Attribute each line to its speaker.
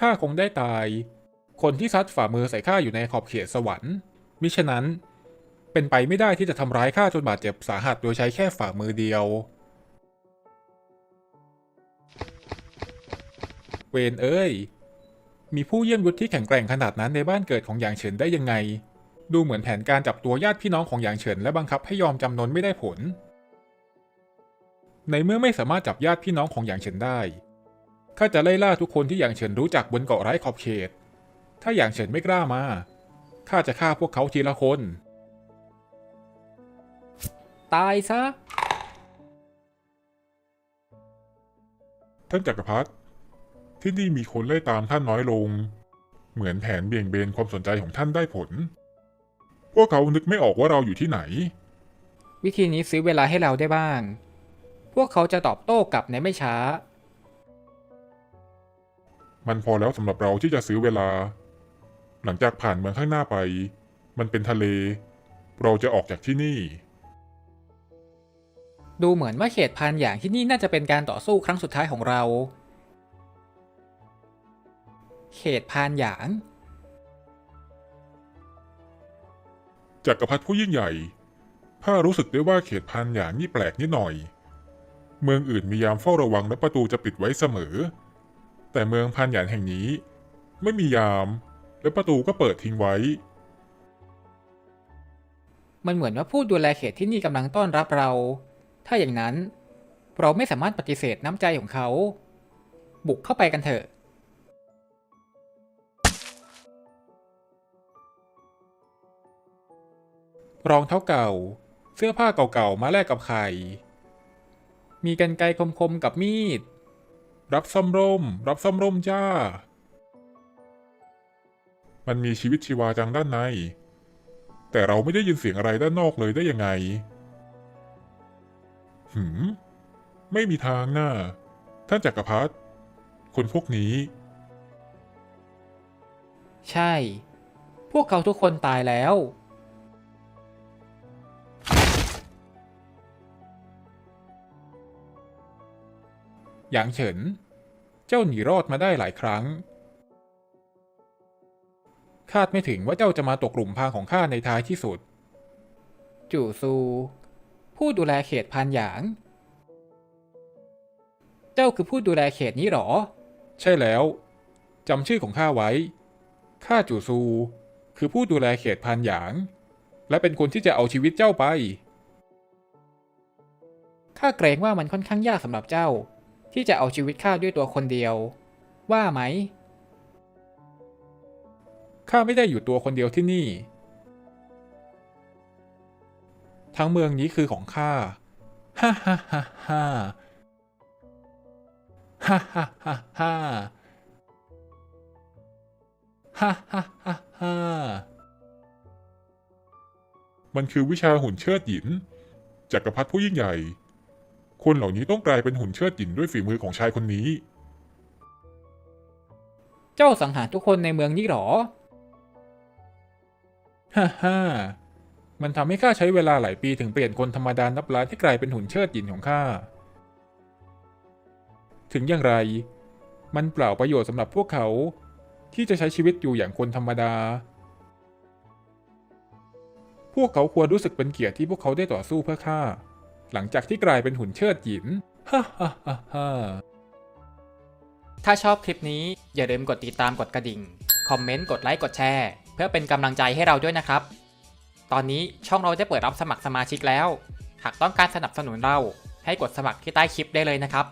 Speaker 1: ข้าคงได้ตาย คนที่ซัดฝ่ามือใส่ข้าอยู่ในขอบเขตสวรรค์ มิฉะนั้น เป็นไปไม่ได้ที่จะทำร้ายข้าจนบาดเจ็บสาหัสโดยใช้แค่ฝ่ามือเดียว เวนเอ้ย มีผู้เยี่ยมยุทธที่แข็งแกร่งขนาดนั้นในบ้านเกิดของหยางเฉินได้ยังไง ดูเหมือนแผนการจับตัวญาติพี่น้องของหยางเฉินและบังคับให้ยอมจำนนไม่ได้ผล ในเมื่อไม่สามารถจับญาติพี่น้องของหยางเฉินได้ ข้าจะไล่ล่าทุกคนที่หยางเฉินรู้จักบนเกาะไร้ขอบเขต ถ้าหยางเฉินไม่กล้ามา ข้าจะฆ่าพวกเขาทีละคน
Speaker 2: ตายซะ
Speaker 3: ท่านจักรพรรดิ ที่นี่มีคนไล่ตามท่านน้อยลง เหมือนแผนเบี่ยงเบนความสนใจของท่านได้ผล พวกเขานึกไม่ออกว่าเราอยู่ที่ไหน
Speaker 2: วิธีนี้ซื้อเวลาให้เราได้บ้าง พวกเขาจะตอบโต้กลับในไม่ช้า
Speaker 3: มันพอแล้วสำหรับเราที่จะซื้อเวลา หลังจากผ่านเมืองข้างหน้าไป มันเป็นทะเล เราจะออกจากที่นี่
Speaker 2: ดูเหมือนว่าเขตพันอย่างที่นี่น่าจะเป็นการต่อสู้ครั้งสุดท้ายของเรา เขตพานหยาง
Speaker 3: จักรพรรดิผู้ยิ่งใหญ่ข้ารู้สึกได้ว่าเขตพันอย่างนี่แปลกนิดหน่อย เมืองอื่นมียามเฝ้าระวังและประตูจะปิดไว้เสมอ แต่เมืองพันหยานแห่งนี้ ไม่มียาม และประตูก็เปิดทิ้งไว้
Speaker 2: มันเหมือนว่าผู้ดูแลเขตที่นี่กำลังต้อนรับเรา ถ้าอย่างนั้น เราไม่สามารถปฏิเสธน้ำใจของเขา บุกเข้าไปกันเถอะ
Speaker 1: รองเท้าเก่า เสื้อผ้าเก่าๆ มาแลกกับไข่ มีกันไกรคมๆ กับมีด รับซ่อมร่ม รับซ่อมร่มจ้า
Speaker 3: มันมีชีวิตชีวาจังด้านใน แต่เราไม่ได้ยินเสียงอะไรด้านนอกเลยได้ยังไง หืม ไม่มีทางน่าท่านจักรพรรดิคนพวกนี้
Speaker 2: ใช่ พวกเขาทุกคนตายแล้ว
Speaker 1: หยางเฉิน เจ้าหนีรอดมาได้หลายครั้ง คาดไม่ถึงว่าเจ้าจะมาตกกลุ่มพรางของข้าในท้ายที่สุด
Speaker 2: จู่ซู ผู้ดูแลเขตพานหยาง เจ้าคือผู้ดูแลเขตนี้หรอ
Speaker 1: ใช่แล้วจำชื่อของข้าไว้ ข้าจูซู คือผู้ดูแลเขตพานหยาง และเป็นคนที่จะเอาชีวิตเจ้าไป
Speaker 2: ข้าเกรงว่ามันค่อนข้างยากสำหรับเจ้า ที่จะเอาชีวิตข้าด้วยตัวคนเดียว ว่าไหม
Speaker 1: ข้าไม่ได้อยู่ตัวคนเดียวที่นี่ ทั้งเมืองนี้คือของข้า ฮ่าฮ่าฮ่าฮ่าฮ่าฮ่าฮ่าฮ่าฮ่าฮ่าฮ่าฮ่า
Speaker 3: มันคือวิชาหุ่นเชิดหยินจักรพรรดิผู้ยิ่งใหญ่ คนเหล่านี้ต้องกลายเป็นหุ่นเชิดหยินด้วยฝีมือของชายคนนี้
Speaker 2: เจ้าสังหารทุกคนในเมืองนี้หรอ
Speaker 1: ฮ่าฮ่ามันทำให้ข้าใช้เวลาหลายปีถึงเปลี่ยนคนธรรมดานับล้านให้กลายเป็นหุ่นเชิดหยินของข้า ถึงอย่างไร มันเปล่าประโยชน์สำหรับพวกเขา ที่จะใช้ชีวิตอยู่อย่างคนธรรมดา พวกเขาควรรู้สึกเป็นเกียรติที่พวกเขาได้ต่อสู้เพื่อข้า หลังจากที่กลายเป็นหุ่นเชิดหยินฮ่าฮ่าฮ่าฮ่า
Speaker 2: ถ้าชอบคลิปนี้อย่าลืมกดติดตามกดกระดิ่ง คอมเมนต์ กดไลค์ กดแชร์ เพื่อเป็นกำลังใจให้เราด้วยนะครับ ตอนนี้ช่องเราได้เปิดรับสมัครสมาชิกแล้ว หากต้องการสนับสนุนเราให้กดสมัครที่ใต้คลิปได้เลยนะครับ